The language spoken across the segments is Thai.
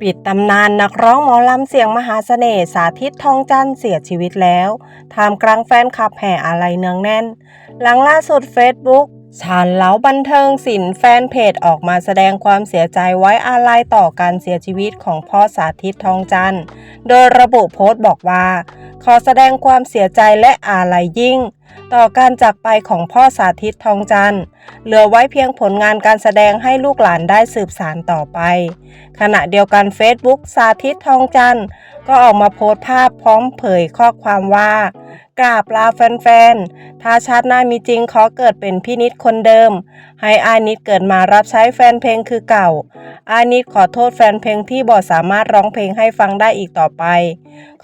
ปิดตำนานนักร้องหมอลำเสียงมหาเสน่ห์สาธิตทองจันทร์เสียชีวิตแล้วท่ามกลางแฟนคลับแห่อาลัยเนืองแน่น หลังล่าสุดเฟซบุ๊กชานเล้าบันเทิงศิลป์แฟนเพจออกมาแสดงความเสียใจไว้อาลัยต่อการเสียชีวิตของพ่อสาธิตทองจันทร์โดยระบุโพสต์บอกว่า ขอแสดงความเสียใจและอาลัยยิ่ง ต่อการจากไปของพ่อสาธิตทองจันทร์ เหลือไว้เพียงผลงานการแสดงให้ลูกหลานได้สืบสานต่อไป ขณะเดียวกัน Facebook สาธิตทองจันทร์ ก็ออกมาโพสต์ภาพพร้อมเผยข้อความว่ากราบลาแฟนๆ ถ้าชาติหน้ามีจริงขอเกิดเป็นพี่นิดคนเดิม ให้อานิดเกิดมารับใช้แฟนเพลงคือเก่า อานิดขอโทษแฟนเพลงที่บ่สามารถร้องเพลงให้ฟังได้อีกต่อไป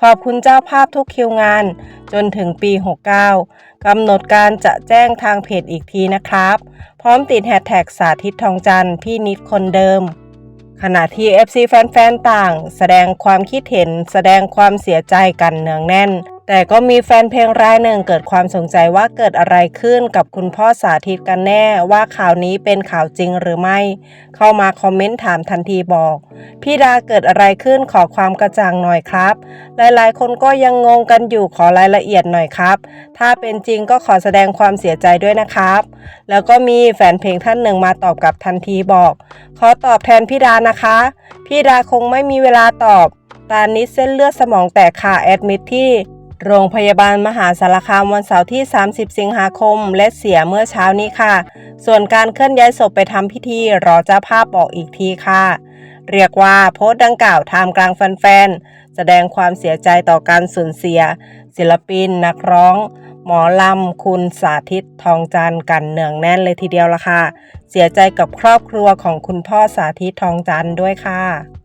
ขอบคุณเจ้าภาพทุกคิวงาน จนถึงปี 69 กำหนดการจะแจ้งทางเพจอีกทีนะครับ พร้อมติดแฮชแท็กสาธิตทองจันทร์พี่นิดคนเดิม ขณะที่ FC แฟนๆ ต่าง แสดงความคิดเห็น แสดงความเสียใจกันเนืองแน่น แต่ก็มีแฟนเพลงรายหนึ่งเกิดความสงสัยว่าเกิดอะไรขึ้นกับคุณพ่อสาธิตกันแน่ว่าข่าวนี้เป็นข่าวจริงหรือไม่ เข้ามาคอมเมนต์ถามทันทีบอกพี่ดาเกิดอะไรขึ้นขอความกระจ่างหน่อยครับ หลายๆ คนก็ยังงงกันอยู่ขอรายละเอียดหน่อยครับ ถ้าเป็นจริงก็ขอแสดงความเสียใจด้วยนะครับ แล้วก็มีแฟนเพลงท่านหนึ่งมาตอบกลับทันทีบอก ขอตอบแทนพี่ดานะคะพี่ดาคงไม่มีเวลาตอบตานิดเส้นเลือดสมองแตกค่ะแอดมิทที่ โรงพยาบาลมหาสารคามวันเสาร์ที่ 30 สิงหาคม และเสียเมื่อเช้านี้ค่ะ ส่วนการเคลื่อนย้ายศพไปทำพิธีรอเจ้าภาพบอกอีกทีค่ะ เรียกว่าโพสต์ดังกล่าวท่ามกลางแฟนๆ แสดงความเสียใจต่อการสูญเสีย ศิลปิน นักร้อง หมอลำ คุณสาธิตทองจันทร์กันเนืองแน่นเลยทีเดียวละค่ะ เสียใจกับครอบครัวของคุณพ่อสาธิตทองจันทร์ด้วยค่ะ